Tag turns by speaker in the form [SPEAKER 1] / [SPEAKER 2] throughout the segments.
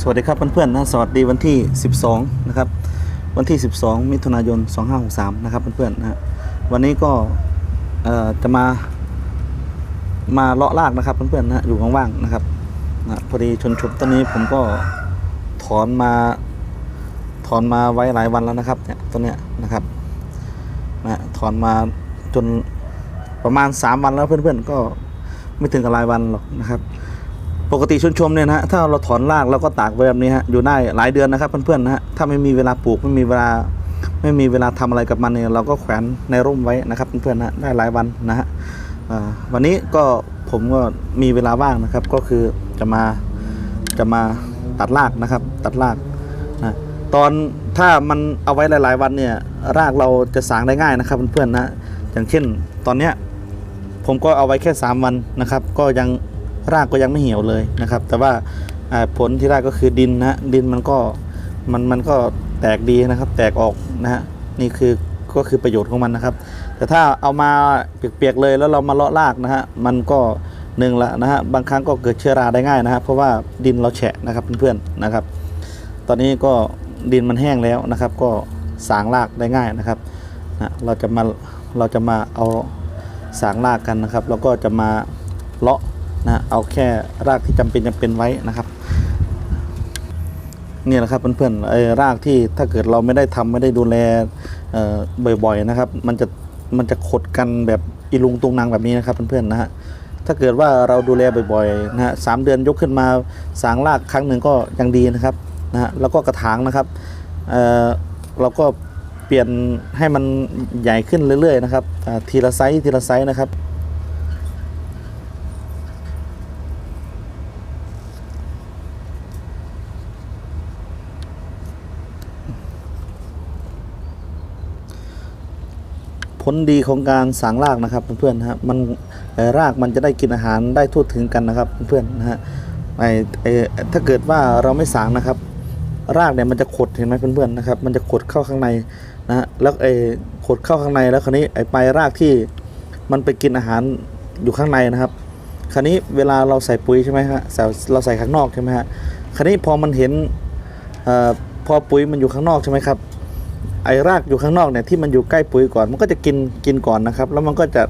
[SPEAKER 1] สวัสดีครับเพื่อนๆนะสวัสดีวันที่ 12 นะครับ วันที่ 12 มิถุนายน 2563 นะครับเพื่อนๆนะวันนี้ก็จะมามาเลาะลากนะครับเพื่อนๆนะฮะอยู่ว่างๆนะครับนะพอดีชนชุบต้นนี้ผมก็ถอนมาถอนมาไว้หลายวันแล้วนะครับเนี่ยต้นเนี้ยนะครับนะถอนมาจนประมาณ 3 วันแล้วเพื่อนๆก็ไม่ถึงกับรายวันหรอกนะครับ ปกติชนชมเนี่ยนะฮะถ้าเราถอนรากแล้วก็ตากไว้แบบนี้ฮะอยู่ได้หลายเดือนนะครับเพื่อนๆนะฮะถ้าไม่มีเวลาปลูกไม่มีเวลาไม่มีเวลาทำอะไรกับมันเนี่ยเราก็แขวนในร่มไว้นะครับเพื่อนๆนะได้หลายวันนะฮะวันนี้ก็ผมก็มีเวลาว่างนะครับ ก็คือจะมาจะมาตัดรากนะครับ ตัดรากนะตอนถ้ามันเอาไว้หลาย ๆ วันเนี่ยรากเราจะสางได้ง่ายนะครับเพื่อนๆนะอย่างเช่นตอนเนี้ยผมก็เอาไว้แค่ 3 วันนะครับ ก็ยัง รากก็ยังไม่เหี่ยวเลยนะครับ แต่ว่าผลที่ได้ก็คือดินนะดินมันก็มันมันก็แตกดีนะครับ แตกออกนะฮะนี่คือก็คือประโยชน์ของมันนะครับ แต่ถ้าเอามาเปียกๆเลยแล้วเรามาเลาะรากนะฮะมันก็หนึ่งละนะฮะบางครั้งก็เกิดเชื้อราได้ง่ายนะฮะเพราะว่าดินเราแฉะนะครับเพื่อนๆนะครับ ตอนนี้ก็ดินมันแห้งแล้วนะครับ ก็สางรากได้ง่ายนะครับนะเราจะมาเราจะมาเอาสางรากกันนะครับ แล้วก็จะมาเลาะ นะเอาแค่รากที่จำเป็นจำเป็นไว้นะครับนี่แหละครับเพื่อนๆไอ้รากที่ถ้าเกิดเราไม่ได้ทำไม่ได้ดูแลบ่อยๆนะครับ มันจะมันจะขดกันแบบอีลุงตุงนางแบบนี้นะครับเพื่อนๆนะฮะถ้าเกิดว่าเราดูแลบ่อยๆนะฮะสามเดือนยกขึ้นมาสางรากครั้งหนึ่งก็ยังดีนะครับนะฮะแล้วก็กระถางนะครับเออเราก็เปลี่ยนให้มันใหญ่ขึ้นเรื่อยๆนะครับทีละไซส์ทีละไซส์นะครับ ลดีของการสางรากนะครับเพื่อนๆฮะมันรากมันจะได้กินอาหารได้ทั่วถึงกันนะครับเพื่อนๆนะฮะไอไอถ้าเกิดว่าเราไม่สางนะครับ รากเนี่ยมันจะขดเห็นไหมเพื่อนๆนะครับ มันจะขดเข้าข้างในนะฮะแล้วไอ้ขดเข้าข้างในแล้วคราวนี้ไอ้ปลายรากที่มันไปกินอาหารอยู่ข้างในนะครับ คราวนี้เวลาเราใส่ปุ๋ยใช่ไหมฮะเราใส่ข้างนอกใช่ไหมฮะคราวนี้พอมันเห็นอ่อพอปุ๋ยมันอยู่ข้างนอกใช่ไหมครับ ไอ้รากอยู่ข้างนอกเนี่ยที่มันอยู่ใกล้ปุ๋ยก่อน มันก็จะกินกินก่อนนะครับ แล้วมันก็จะ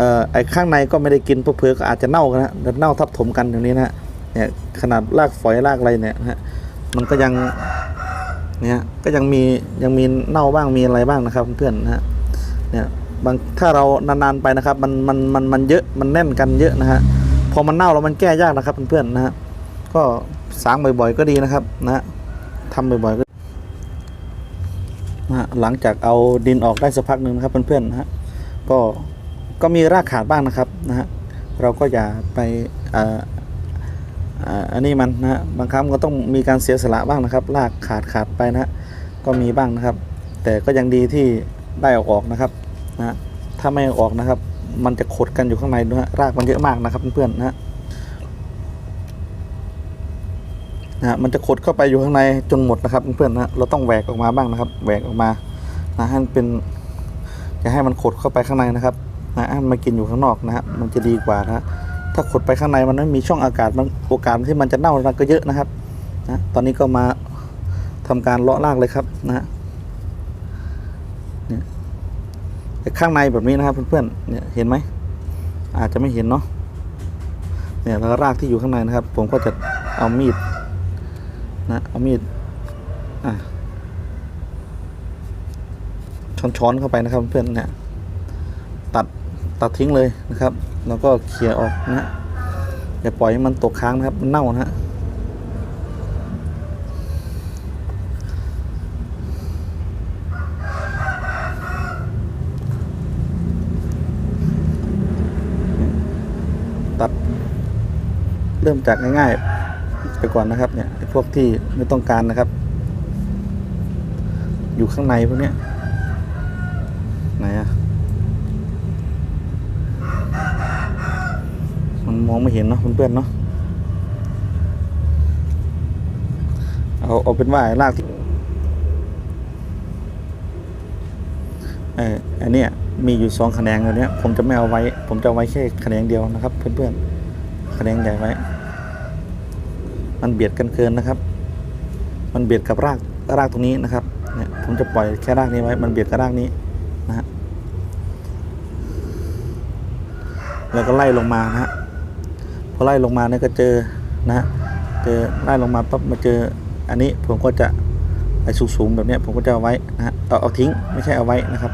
[SPEAKER 1] ออไอ้ข้างในก็ไม่ได้กินเพอก็อาจจะเน่ากันนะเน่าทับถมกันอย่างนี้นะฮะเนี่ยขนาดรากฝอยรากอะไรเนี่ยนะฮะมันก็ยังเนี่ยก็ยังมียังมีเน่าบ้างมีอะไรบ้างนะครับเพื่อนนะฮะเนี่ยบางถ้าเรานานๆไปนะครับมันมันมันมันเยอะมันแน่นกันเยอะนะฮะพอมันเน่าแล้วมันแก้ยากนะครับเพื่อนๆนะฮะก็สางบ่อยๆก็ดีนะครับนะฮะทำบ่อยๆก็ นะฮะหลังจากเอาดินออกได้สักพักหนึ่งนะครับเพื่อนๆนะฮะก็ก็มีรากขาดบ้างนะครับนะฮะเราก็อย่าไปอ่ออ่าอันนี้มันนะฮะบางครั้งก็ต้องมีการเสียสละบ้างนะครับลากขาดขาดไปนะฮะก็มีบ้างนะครับ แต่ก็ยังดีที่ได้เอาออกนะครับนะฮะถ้าไม่ออกนะครับ มันจะขดกันอยู่ข้างในด้วยฮะรากมันเยอะมากนะครับเพื่อนๆนะฮะ นะฮะมันจะขดเข้าไปอยู่ข้างในจนหมดนะครับเพื่อนๆนะเราต้องแหวกออกมาบ้างนะครับแหวกออกมานะให้มันเป็นอย่าให้มันขดเข้าไปข้างในนะครับนะให้มันมากินอยู่ข้างนอกนะฮะมันจะดีกว่านะถ้าขดไปข้างในมันไม่มีช่องอากาศมันโอกาสที่มันจะเน่าก็เยอะนะครับนะตอนนี้ก็มาทำการเลาะรากเลยครับนะฮะเนี่ยข้างในแบบนี้นะครับเพื่อนๆเนี่ยเห็นไหมอาจจะไม่เห็นเนาะเนี่ยแล้วรากที่อยู่ข้างในนะครับ ผมก็จะเอามีด นะเอามีดอะช้อนๆเข้าไปนะครับเพื่อนเนี่ยตัดตัดทิ้งเลยนะครับ แล้วก็เขี่ยออกนะฮะอย่าปล่อยให้มันตกค้างนะครับมันเน่านะฮะตัดเริ่มจากง่ายๆไปก่อนนะครับเนี่ย วกที่ไม่ต้องการนะครับ อยู่ข้างในพวกนี้ไหนอะมันมองไม่เห็นเนาะเพื่อนๆเนาะเอาเอาเป็นว่าไอ้รากที่เอออันนี้มีอยู่สองแขนงตัวเนี้ยผมจะไม่เอาไว้ ผมจะเอาไว้แค่แขนงเดียวนะครับ เพื่อนๆแขนงใหญ่ไว้ มันเบียดกันเกินนะครับ มันเบียดกับรากรากตรงนี้นะครับเนี่ยผมจะปล่อยแค่รากนี้ไว้ มันเบียดกับรากนี้นะฮะแล้วก็ไล่ลงมานะฮะพอไล่ลงมาเนี่ยก็เจอนะฮะเจอไล่ลงมาปั๊บมาเจออันนี้ผมก็จะไอ้สูงๆแบบเนี้ยผมก็จะเอาไว้นะฮะเอาเอาทิ้งไม่ใช่เอาไว้นะครับ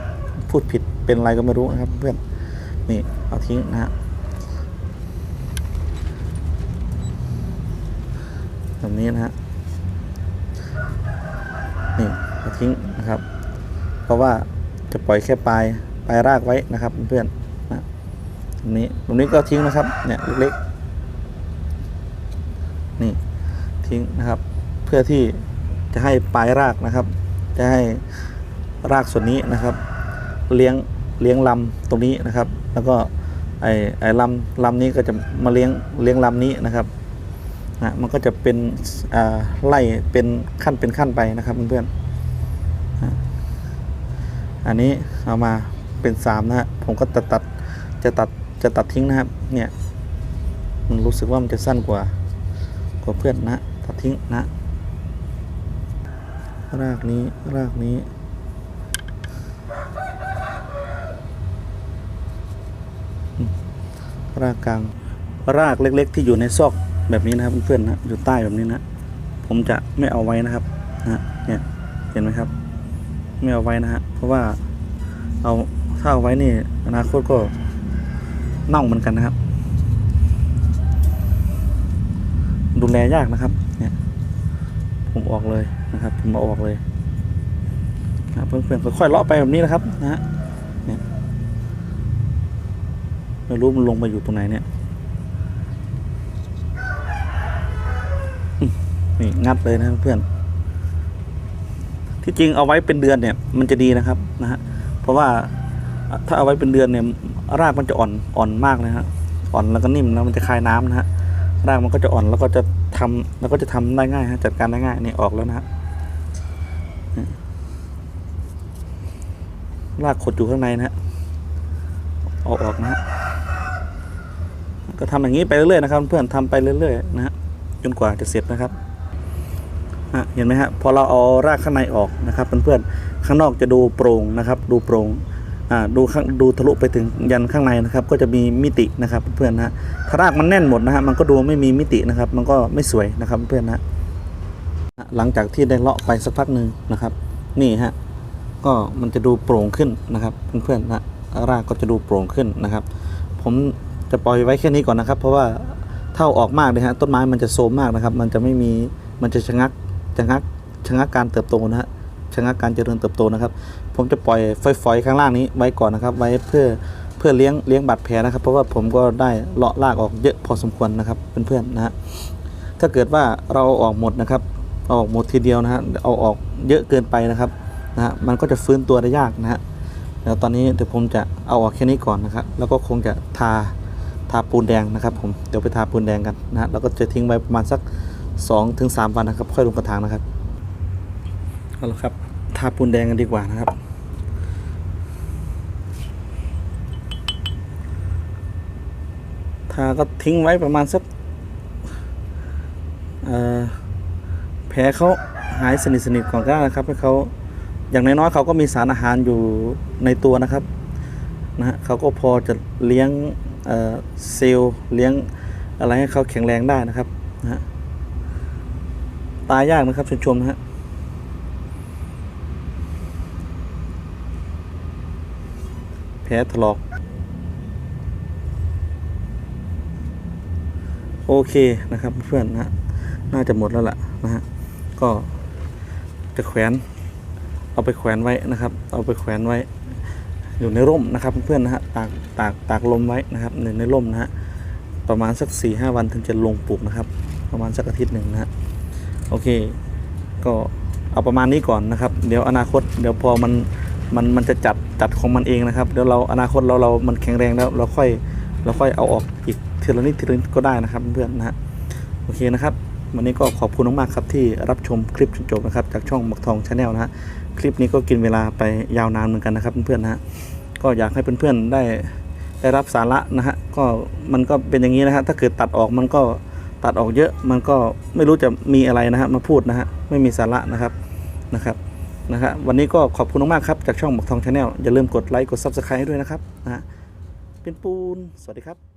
[SPEAKER 1] พูดผิดเป็นอะไรก็ไม่รู้นะครับเพื่อนนี่เอาทิ้งนะฮะ แบบนี้นะฮะนี่ทิ้งนะครับ เพราะว่าจะปล่อยแค่ปลายปลายรากไว้นะครับเพื่อนนะตรงนี้ตรงนี้ก็ทิ้งนะครับเนี่ยเล็กๆนี่ทิ้งนะครับ เพื่อที่จะให้ปลายรากนะครับ จะให้รากส่วนนี้นะครับ เลี้ยงเลี้ยงลำตรงนี้นะครับ แล้วก็ไอไอลำลำนี้ก็จะมาเลี้ยงเลี้ยงลำนี้นะครับ นะมันก็จะเป็นไล่เป็นขั้นเป็นขั้นไปนะครับเพื่อนๆอันนี้เอามาเป็นสามนะฮะผมก็ตัดตัดจะตัดจะตัดทิ้งนะครับเนี่ยมันรู้สึกว่ามันจะสั้นกว่ากว่าเพื่อนนะตัดทิ้งนะรากนี้รากนี้รากกลางรากเล็ก ๆ ที่อยู่ในซอก แบบนี้นะครับเพื่อนๆนะอยู่ใต้แบบนี้นะ ผมจะไม่เอาไว้นะครับนะเนี่ยเห็นไหมครับ ไม่เอาไว้นะฮะเพราะว่าเอาถ้าเอาไว้นี่อนาคตก็เน่าเหมือนกันนะครับ ดูแลยากนะครับ เนี่ย ผมออกเลยนะครับ ผมเอาออกเลยนะเพื่อนๆค่อยๆเลาะไปแบบนี้นะครับนะฮะเนี่ยไม่รู้มันลงไปอยู่ตรงไหนเนี่ย นี่งัดเลยนะเพื่อน ที่จริงเอาไว้เป็นเดือนเนี่ย มันจะดีนะครับนะฮะเพราะว่าถ้าเอาไว้เป็นเดือนเนี่ย รากมันจะอ่อนอ่อนมากนะฮะอ่อนแล้วก็นิ่มแล้วมันจะคายน้ำนะฮะรากมันก็จะอ่อนแล้วก็จะทำแล้วก็จะทำได้ง่ายฮะจัดการได้ง่ายนี่ออกแล้วนะฮะรากขดอยู่ข้างในนะฮะเออกออกนะฮะก็ทำอย่างนี้ไปเรื่อยๆนะครับ เพื่อนทำไปเรื่อยๆนะฮะจนกว่าจะเสร็จนะครับ เห็นไหมฮะพอเราเอารากข้างในออกนะครับเพื่อนๆข้างนอกจะดูโปร่งนะครับ ดูโปร่งอ่าดูข้างดูทะลุไปถึงยันข้างในนะครับ ก็จะมีมิตินะครับเพื่อนๆนะถ้ารากมันแน่นหมดนะฮะมันก็ดูไม่มีมิตินะครับ มันก็ไม่สวยนะครับเพื่อนๆนะหลังจากที่ได้เลาะไปสักพักหนึ่งนะครับ นี่ฮะก็มันจะดูโปร่งขึ้นนะครับเพื่อนๆนะรากก็จะดูโปร่งขึ้นนะครับ ผมจะปล่อยไว้แค่นี้ก่อนนะครับ เพราะว่าถ้าเอาออกมากเลยฮะต้นไม้มันจะโทรมมากนะครับ มันจะไม่มีมันจะชะงัก ชะงักชะงักการเติบโตนะฮะชะงักการเจริญเติบโตนะครับ ผมจะปล่อยฝอยๆข้างล่างนี้ไว้ก่อนนะครับ ไว้เพื่อเพื่อเลี้ยงเลี้ยงบาดแผลนะครับ เพราะว่าผมก็ได้เลาะลากออกเยอะพอสมควรนะครับเพื่อนๆนะฮะถ้าเกิดว่าเราเอาออกหมดนะครับเอาออกหมดทีเดียวนะฮะเอาออกเยอะเกินไปนะครับนะฮะมันก็จะฟื้นตัวได้ยากนะฮะเดี๋ยวตอนนี้เดี๋ยวผมจะเอาออกแค่นี้ก่อนนะครับ แล้วก็คงจะทาทาปูนแดงนะครับ ผมเดี๋ยวไปทาปูนแดงกันนะฮะแล้วก็จะทิ้งไว้ประมาณสัก สองถึงสามวันนะครับ ค่อยลงกระถางนะครับเอาละครับทาปูนแดงกันดีกว่านะครับ ทาก็ทิ้งไว้ประมาณสักแผลเขาหายสนิทสนิทก่อนก็นะครับให้เขาอย่างน้อยๆเขาก็มีสารอาหารอยู่ในตัวนะครับนะฮะเขาก็พอจะเลี้ยงเอ่อเซลล์เลี้ยงอะไรให้เขาแข็งแรงได้นะครับนะฮะ ตายยากนะครับชมชมนะฮะแผลถลอก โอเคนะครับเพื่อนนะฮะน่าจะหมดแล้วล่ะนะฮะก็จะแขวน เอาไปแขวนไว้นะครับ เอาไปแขวนไว้ อยู่ในร่มนะครับเพื่อนนะฮะตากตากตากลมไว้นะครับในในร่มนะฮะประมาณสัก4ี่ห้าวันถึงจะลงปลูกนะครับ ประมาณสักอาทิตย์หนึ่งนะฮะ โอเค ก็เอาประมาณนี้ก่อนนะครับ เดี๋ยวอนาคต เดี๋ยวพอมันมันมันจะจัดจัดของมันเองนะครับ เดี๋ยวเราอนาคตเราเรามันแข็งแรงแล้วเราค่อยเราค่อยเอาออกอีกทีละนิดทีละนิดก็ได้นะครับเพื่อนๆนะฮะโอเคนะครับวันนี้ก็ขอบคุณมากๆครับที่รับชมคลิปจนจบนะครับจากช่องหมักทองชาแนลนะฮะคลิปนี้ก็กินเวลาไปยาวนานเหมือนกันนะครับเพื่อนๆนะฮะก็อยากให้เพื่อนๆได้ได้รับสาระนะฮะก็มันก็เป็นอย่างนี้นะฮะถ้าเกิดตัดออกมันก็ ตัดออกเยอะมันก็ไม่รู้จะมีอะไรนะฮะมาพูดนะฮะไม่มีสาระนะครับนะครับนะฮะวันนี้ก็ขอบคุณมากๆครับจากช่องหมกทองชาแนลอย่าลืมกดไลค์กด Subscribe ด้วยนะครับนะฮะเป็นปูนสวัสดีครับ